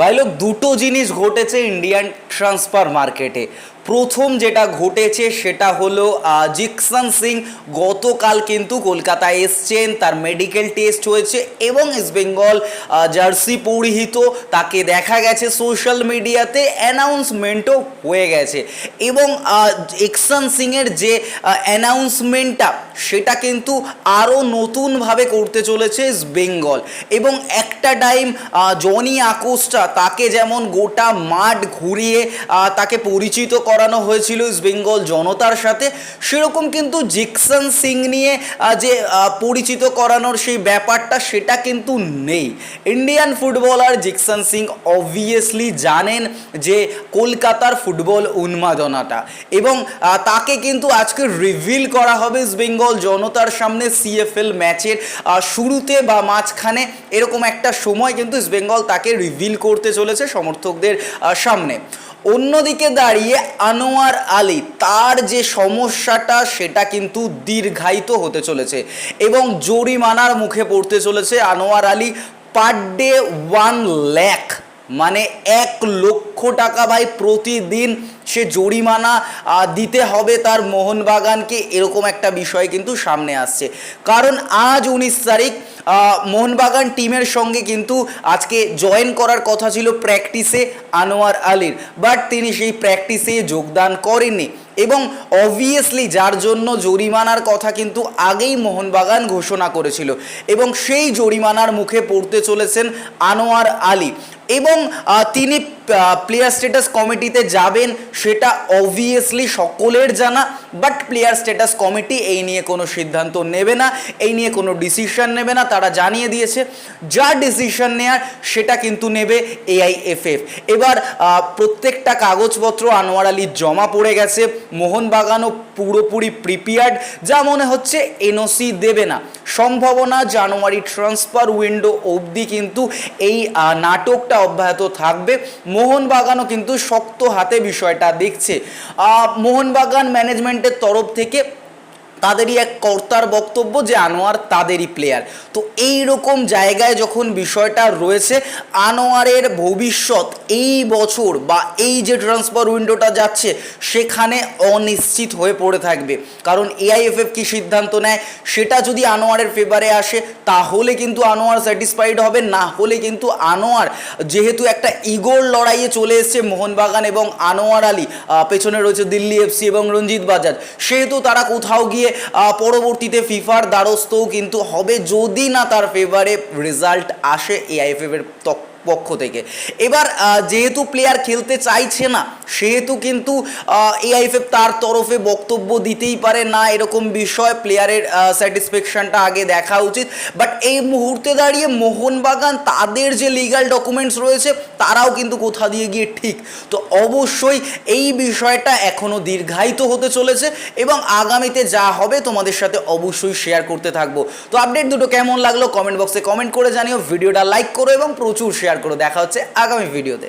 ভাই লোক দুটো জিনিস ঘটেছে ইন্ডিয়ান ট্রান্সফার মার্কেটে প্রথম যেটা ঘটেছে সেটা হলো জিকসন সিং গতকাল কিন্তু কলকাতায় এসছেন। তার মেডিকেল টেস্ট হয়েছে এবং ইস্ট বেঙ্গল জার্সি পরিহিত। তাকে দেখা গেছে সোশ্যাল মিডিয়াতে অ্যানাউন্সমেন্টও হয়ে গেছে। এবং এক্সন সিংয়ের যে অ্যানাউন্সমেন্টটা সেটা কিন্তু আরও নতুনভাবে করতে চলেছে ইস্ট বেঙ্গল এবং একটা টাইম জনি আকোস্টা তাকে যেমন গোটা মাঠ ঘুরিয়ে তাকে পরিচিত করানো হয়েছিল ইস্ট বেঙ্গল জনতার সাথে। সেরকম কিন্তু জিকসন সিং নিয়ে যে পরিচিত করানোর সেই ব্যাপারটা, সেটা কিন্তু নেই। Indian footballer Jeakson Singh obviously জানেন যে কলকাতার ফুটবল উন্মাদনাটা। এবং তাকে কিন্তু আজকে রিভিল করা হবে ইস্ট বেঙ্গল জনতার সামনে সিএফএল ম্যাচের শুরুতে বা মাঝখানে। এরকম একটা সময় কিন্তু ইস্ট বেঙ্গল তাকে রিভিল করতে চলেছে সমর্থকদের সামনে। অন্যদিকে দাঁড়িয়ে আনোয়ার আলী, তার যে সমস্যাটা সেটা কিন্তু দীর্ঘায়িত হতে চলেছে এবং জরিমানার মুখে পড়তে চলেছে Anwar Ali per day one lakh মানে এক লক্ষ টাকা ভাই প্রতিদিন সে জরিমানা দিতে হবে তার মোহনবাগানকে, এরকম একটা বিষয় কিন্তু সামনে আসছে। কারণ আজ উনিশ তারিখ মোহনবাগান টিমের সঙ্গে কিন্তু আজকে জয়েন করার কথা ছিল প্র্যাকটিসে আনোয়ার আলীর। বাট তিনি সেই প্র্যাকটিসে যোগদান করেননি এবং অবভিয়াসলি যার জন্য জরিমানার কথা কিন্তু আগেই মোহনবাগান ঘোষণা করেছিল। এবং সেই জরিমানার মুখে পড়তে চলেছেন আনোয়ার আলী। এবং তিনি প্লেয়ার স্ট্যাটাস কমিটিতে যাবেন, সেটা অবভিয়াসলি সকলের জানা বাট প্লেয়ার স্ট্যাটাস কমিটি এই নিয়ে কোনো সিদ্ধান্ত নেবে না, এই নিয়ে কোনো ডিসিশন নেবে না, তারা জানিয়ে দিয়েছে। যা ডিসিশন নেয়ার, সেটা কিন্তু নেবে এআইএফএফ এবার প্রত্যেকটা কাগজপত্র আনোয়ার আলীর জমা পড়ে গেছে, মোহনবাগানও পুরোপুরি প্রিপেয়ার্ড যা মনে হচ্ছে এনওসি দেবে না। সম্ভাবনা, জানুয়ারি ট্রান্সফার উইন্ডো অবধি কিন্তু এই নাটকটা অব্যাহত থাকবে। মোহনবাগানও কিন্তু শক্ত হাতে বিষয়টা দেখছে। মোহনবাগান ম্যানেজমেন্টের তরফ থেকে তাদেরই এক কর্তার বক্তব্য যে আনোয়ার তাদেরই প্লেয়ার তো এই রকম জায়গায় যখন বিষয়টা রয়েছে, আনোয়ারের ভবিষ্যৎ এই বছর বা এই যে ট্রান্সফার উইন্ডোটা যাচ্ছে, সেখানে অনিশ্চিত হয়ে পড়ে থাকবে। কারণ এআইএফএফ কি সিদ্ধান্ত নেয়, সেটা যদি আনোয়ারের ফেভারে আসে, তাহলে কিন্তু আনোয়ার স্যাটিসফাইড হবে, না হলে কিন্তু আনোয়ার যেহেতু একটা ইগোর লড়াইয়ে চলে এসছে মোহনবাগান এবং আনোয়ার আলী পেছনে রয়েছে দিল্লি এফসি এবং রঞ্জিত বাজাজ। সেহেতু তারা কোথাও গিয়ে পরবর্তীতে ফিফার দ্বারস্থও কিন্তু হবে যদি না তার ফেভারে রেজাল্ট আসে এআইএফএফের তক- পক্ষ থেকে। এবার যেহেতু প্লেয়ার খেলতে চাইছে না, সেহেতু কিন্তু এআইএফএফ তার তরফে বক্তব্য দিতেই পারে না, এরকম বিষয় প্লেয়ারের স্যাটিসফ্যাকশনটা আগে দেখা উচিত। বাট এই মুহূর্তে দাঁড়িয়ে মোহনবাগান, তাদের যে লিগ্যাল ডকুমেন্টস রয়েছে, তারাও কিন্তু কোথা দিয়ে গিয়ে ঠিক। তো অবশ্যই এই বিষয়টা এখনও দীর্ঘায়িত হতে চলেছে এবং আগামীতে যা হবে তোমাদের সাথে অবশ্যই শেয়ার করতে থাকব। তো আপডেট দুটো কেমন লাগল? কমেন্ট বক্সে কমেন্ট করে জানিও। ভিডিওটা লাইক করো এবং প্রচুর শেয়ার করো দেখা হচ্ছে আগামী ভিডিওতে